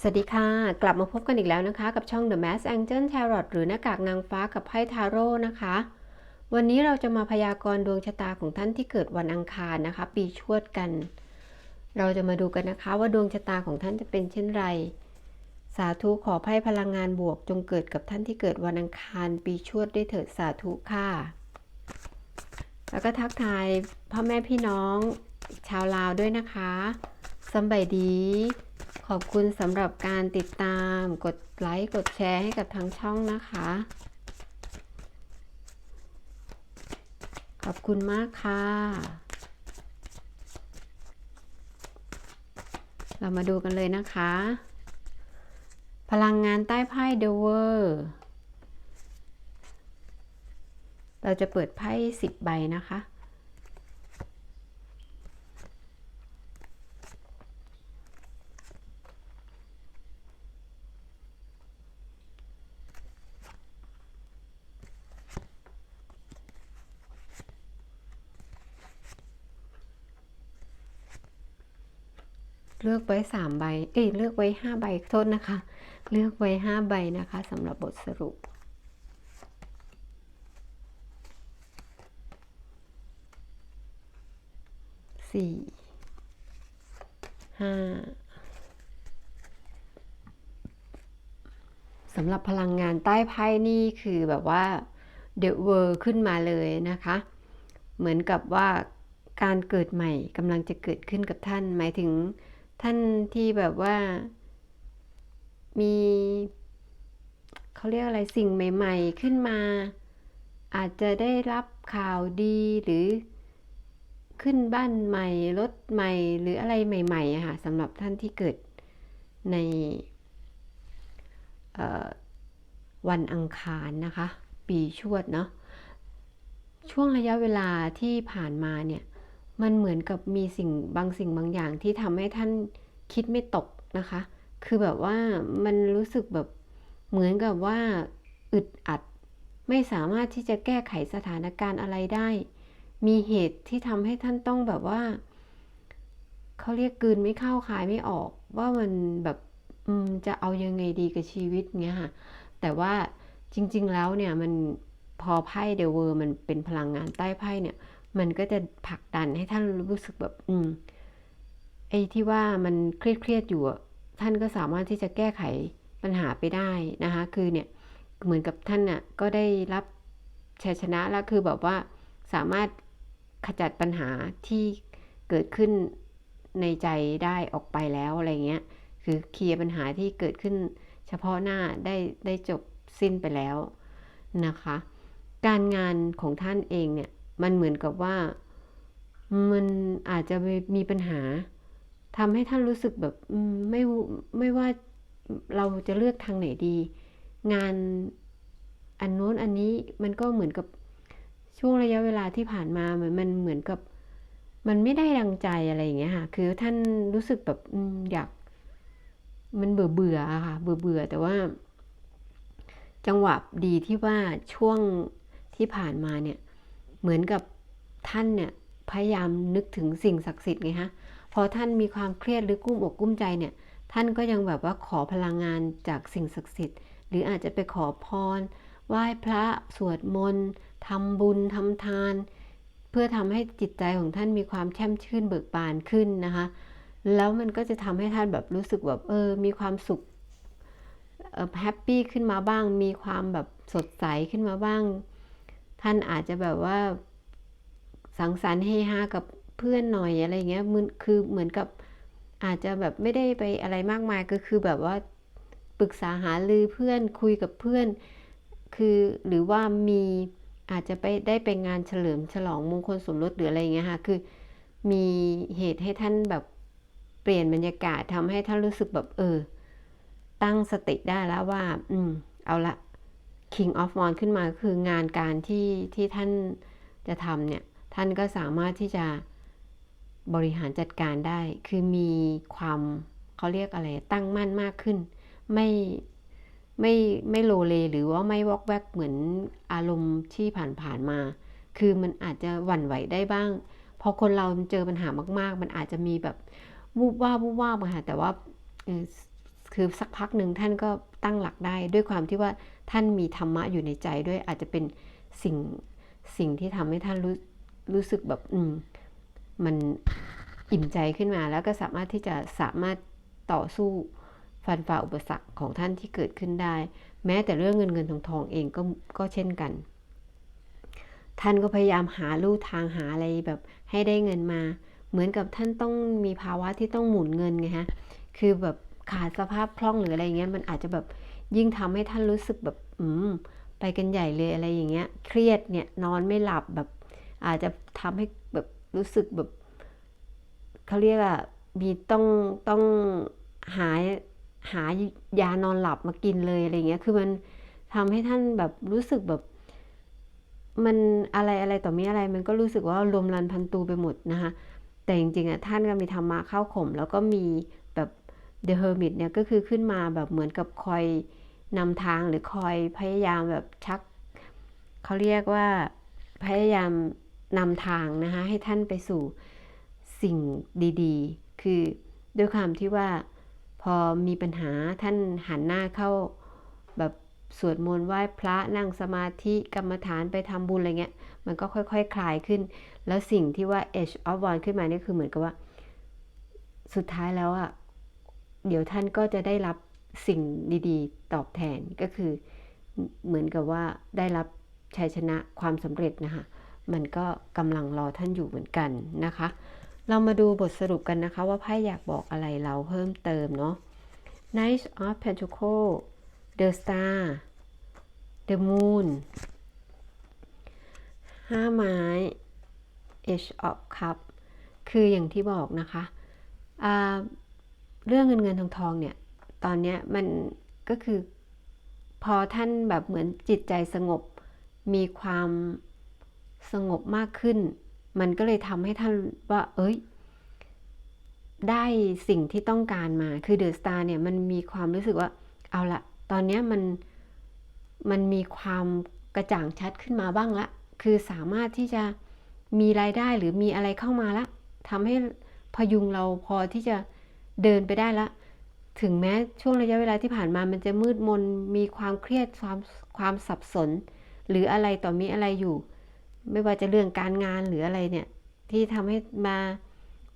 สวัสดีค่ะ กลับมาพบกันอีกแล้วนะคะ กับช่อง The Mask Angel Tarot หรือหน้ากากนางฟ้ากับไพ่ทาโร่นะคะ วันนี้เราจะมาพยากรณ์ดวงชะตาของท่านที่เกิดวันอังคารนะคะ ปีชวดกัน เราจะมาดูกันนะคะว่าดวงชะตาของท่านจะเป็นเช่นไร สาธุขอไพ่พลังงานบวก จงเกิดกับท่านที่เกิดวันอังคาร ปีชวดได้เถิดสาธุค่ะ แล้วก็ทักทายพ่อแม่พี่น้อง ชาวลาวด้วยนะคะสบายดี ขอบคุณสำหรับการติดตาม กดไลค์ กดแชร์ให้กับทางช่องนะคะ ขอบคุณมากค่ะ เรามาดูกันเลยนะคะ พลังงานใต้ไพ่เดเวอร์ เราจะเปิดไพ่สิบใบนะคะ เลือกไว้สามใบ เอ้ยเลือกไว้ห้าใบโทษนะคะ เลือกไว้ห้าใบนะคะสำหรับบทสรุป สี่ห้าสำหรับพลังงานใต้ไพ่นี่คือแบบว่าเดอะเวอร์ขึ้นมาเลยนะคะ เหมือนกับว่าการเกิดใหม่กำลังจะเกิดขึ้นกับท่านหมายถึง ท่านที่แบบว่า มีเขาเรียกอะไรสิ่งใหม่ ๆ ขึ้นมา อาจจะได้รับข่าวดีหรือขึ้นบ้านใหม่รถใหม่หรืออะไรใหม่ๆอะค่ะสำหรับท่านที่เกิดในวันอังคารนะคะ ปีชวดเนาะช่วงระยะเวลาที่ผ่านมาเนี่ย มันเหมือนกับมีสิ่งบางสิ่งบางอย่างที่ทำให้ท่านคิดไม่ตกนะคะ คือแบบว่ามันรู้สึกแบบเหมือนกับว่าอึดอัด ไม่สามารถที่จะแก้ไขสถานการณ์อะไรได้ มีเหตุที่ทำให้ท่านต้องแบบว่าเขาเรียกกืนไม่เข้าคายไม่ออก ว่ามันแบบจะเอายังไงดีกับชีวิตเงี้ยค่ะ แต่ว่าจริง ๆ แล้วเนี่ยมันพอไพ่เดเวอร์มันเป็นพลังงานใต้ไพ่เนี่ย มันก็จะผลักดันให้ท่านรู้สึกแบบ อืมไอ้ที่ว่ามันเครียดเครียดอยู่ท่านก็สามารถที่จะแก้ไขปัญหาไปได้นะคะ คือเนี่ยเหมือนกับท่านน่ะก็ได้รับชัยชนะแล้วคือแบบว่าสามารถขจัดปัญหาที่เกิดขึ้นในใจได้ออกไปแล้วอะไรเงี้ย คือเคลียร์ปัญหาที่เกิดขึ้น เฉพาะหน้าได้ได้จบสิ้นไปแล้วนะคะ การงานของท่านเองเนี่ย มันเหมือนกับว่า มันอาจจะมีปัญหาทำให้ท่านรู้สึกแบบไม่ไม่ว่าเราจะเลือกทางไหนดี งานอันโน้นอันนี้มันก็เหมือนกับช่วงระยะเวลาที่ผ่านมาเหมือนมันเหมือนกับ มันไม่ได้ดังใจอะไรอย่างเงี้ยค่ะ คือท่านรู้สึกแบบอยาก มันเบื่อเบื่อค่ะ เบื่อเบื่อแต่ว่า จังหวะดีที่ว่าช่วงที่ผ่านมาเนี่ย เหมือนกับท่านเนี่ยพยายามนึกถึงสิ่งศักดิ์สิทธิ์ไงฮะพอท่านมีความเครียดหรือกุ้มอกกุ้มใจเนี่ย ท่านก็ยังแบบว่าขอพลังงานจากสิ่งศักดิ์สิทธิ์ หรืออาจจะไปขอพรไหว้พระสวดมนต์ทำบุญทำทาน เพื่อทำให้จิตใจของท่านมีความแช่มชื่นเบิกบานขึ้นนะคะ แล้วมันก็จะทำให้ท่านแบบรู้สึกแบบเออมีความสุขแฮปปี้ขึ้นมาบ้าง มีความแบบสดใสขึ้นมาบ้าง ท่านอาจจะแบบว่าสังสรรค์เฮฮากับเพื่อนหน่อยอะไรเงี้ยมันคือเหมือนกับอาจจะแบบไม่ได้ไปอะไรมากมายก็คือแบบว่าปรึกษาหารือเพื่อนคุยกับเพื่อน คือหรือว่ามีอาจจะไปได้ไปงานเฉลิมฉลองมงคลสมรสหรืออะไรเงี้ยค่ะคือมีเหตุให้ท่านแบบเปลี่ยนบรรยากาศทำให้ท่านรู้สึกแบบเออ ตั้งสติได้แล้วว่า อืม เอาละ King of w a n d ขึ้นมาคืองานการที่ที่ท่านจะทำเนี่ย ท่านก็สามารถที่จะบริหารจัดการได้ คือมีความเขาเรียกอะไรตั้งมั่นมากขึ้น ไม่ไม่ไม่โลเลหรือว่าไม่วอกแวกเหมือนอารมณ์ที่ผ่านๆมา คือมันอาจจะหวั่นไหวได้บ้าง พอคนเราเจอปัญหามาก ๆ มันอาจจะมีแบบวูบว่าวูบว่ามาค่ะแต่ว่าคือสักพักหนึ่งท่านก็ตั้งหลักได้ด้วยความที่ว่า ท่านมีธรรมะอยู่ในใจด้วยอาจจะเป็นสิ่งสิ่งที่ทำให้ท่านรู้รู้สึกแบบอืมมันอิ่มใจขึ้นมาแล้วก็สามารถที่จะสามารถต่อสู้ฟันฝ่าอุปสรรคของท่านที่เกิดขึ้นได้ แม้แต่เรื่องเงินเงินทองทองเองก็ก็เช่นกัน ท่านก็พยายามหาลู่ทางหาอะไรแบบให้ได้เงินมา เหมือนกับท่านต้องมีภาวะที่ต้องหมุนเงินไงฮะคือแบบขาดสภาพคล่องหรืออะไรเงี้ยมันอาจจะแบบ ยิ่งทำให้ท่านรู้สึกแบบอืมไปกันใหญ่เลยอะไรอย่างเงี้ย เครียดเนี่ยนอนไม่หลับแบบ อาจจะทำให้แบบรู้สึกแบบเขาเรียกว่ามีต้องต้องหาหายานอนหลับมากินเลยอะไรเงี้ย คือมันทำให้ท่านแบบรู้สึกแบบ มันอะไรอะไรต่อมีอะไร มันก็รู้สึกว่าลมรันพันตูไปหมดนะคะแต่จริงๆอะท่านก็มีธรรมะเข้าข่มแล้วก็มี The Hermit เนี่ยก็คือขึ้นมาแบบเหมือนกับคอยนำทางหรือคอยพยายามแบบชัก เขาเรียกว่าพยายามนำทางนะคะให้ท่านไปสู่สิ่งดีๆ คือด้วยความที่ว่าพอมีปัญหาท่านหันหน้าเข้าแบบสวดมนต์ไหว้พระนั่งสมาธิกรรมฐานไปทำบุญอะไรเงี้ย มันก็ค่อยๆคคลายขึ้น แล้วสิ่งที่ว่า Edge of One ขึ้นมานี่คือเหมือนกับว่า สุดท้ายแล้วอะ่ะ เดี๋ยวท่านก็จะได้รับสิ่งดีๆ ตอบแทนก็คือเหมือนกับว่าได้รับชัยชนะความสำเร็จนะคะมันก็กำลังรอท่านอยู่เหมือนกันนะคะ เรามาดูบทสรุปกันนะคะว่าไพ่อยากบอกอะไรเราเพิ่มเติมเนาะ Knight of Pentacles The Star The Moon ห้าไม้ Age of Cup คืออย่างที่บอกนะคะ เรื่องเงินเงินทองทองเนี่ย ตอนนี้มันก็คือพอท่านแบบเหมือนจิตใจสงบ มีความสงบมากขึ้น มันก็เลยทำให้ท่านว่า เอ้ย ได้สิ่งที่ต้องการมา คือเดอะสตาร์เนี่ยมันมีความรู้สึกว่า เอาละ ตอนนี้มันมันมีความกระจ่างชัดขึ้นมาบ้างละ คือสามารถที่จะมีรายได้หรือมีอะไรเข้ามาละทำให้พยุงเราพอที่จะ เดินไปได้ละ ถึงแม้ช่วงระยะเวลาที่ผ่านมามันจะมืดมน มีความเครียดความความสับสน หรืออะไรต่อมีอะไรอยู่ ไม่ว่าจะเรื่องการงานหรืออะไรเนี่ย ที่ทำให้มา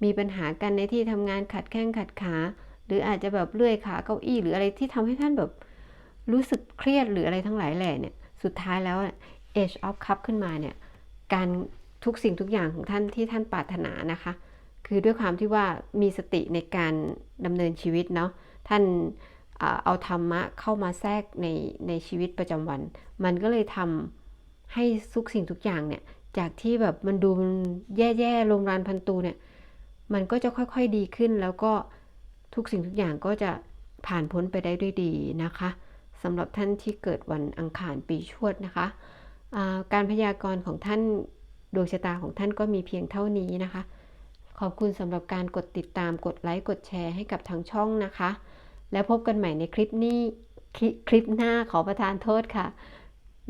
มีปัญหากันในที่ทำงานขัดแข้งขัดขา หรืออาจจะแบบเลื่อยขาเก้าอี้หรืออะไรที่ทำให้ท่านแบบรู้สึกเครียดหรืออะไรทั้งหลายแหล่เนี่ย สุดท้ายแล้ว Age of Cup ขึ้นมาเนี่ย การทุกสิ่งทุกอย่างของท่านที่ท่านปรารถนานะคะ คือด้วยความที่ว่ามีสติในการดำเนินชีวิตเนาะท่านเอาธรรมะเข้ามาแทรกในในชีวิตประจำวัน มันก็เลยทำให้ทุกสิ่งทุกอย่างเนี่ยจากที่แบบมันดูมันแย่ๆลมรานพันตูเนี่ย มันก็จะค่อยๆดีขึ้น แล้วก็ทุกสิ่งทุกอย่างก็จะผ่านพ้นไปได้ด้วยดีนะคะสำหรับท่านที่เกิดวันอังคารปีชวดนะคะะการพยากรณ์ของท่านดวงชะตาของท่านก็มีเพียงเท่านี้นะคะ ขอบคุณสำหรับการกดติดตามกดไลค์กดแชร์ให้กับทางช่องนะคะ แล้วพบกันใหม่ในคลิปนี้คลิปหน้าขอประทานโทษค่ะ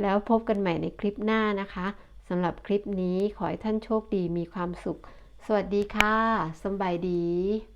แล้วพบกันใหม่ในคลิปหน้านะคะสำหรับคลิปนี้ขอให้ท่านโชคดีมีความสุข สวัสดีค่ะสบายดี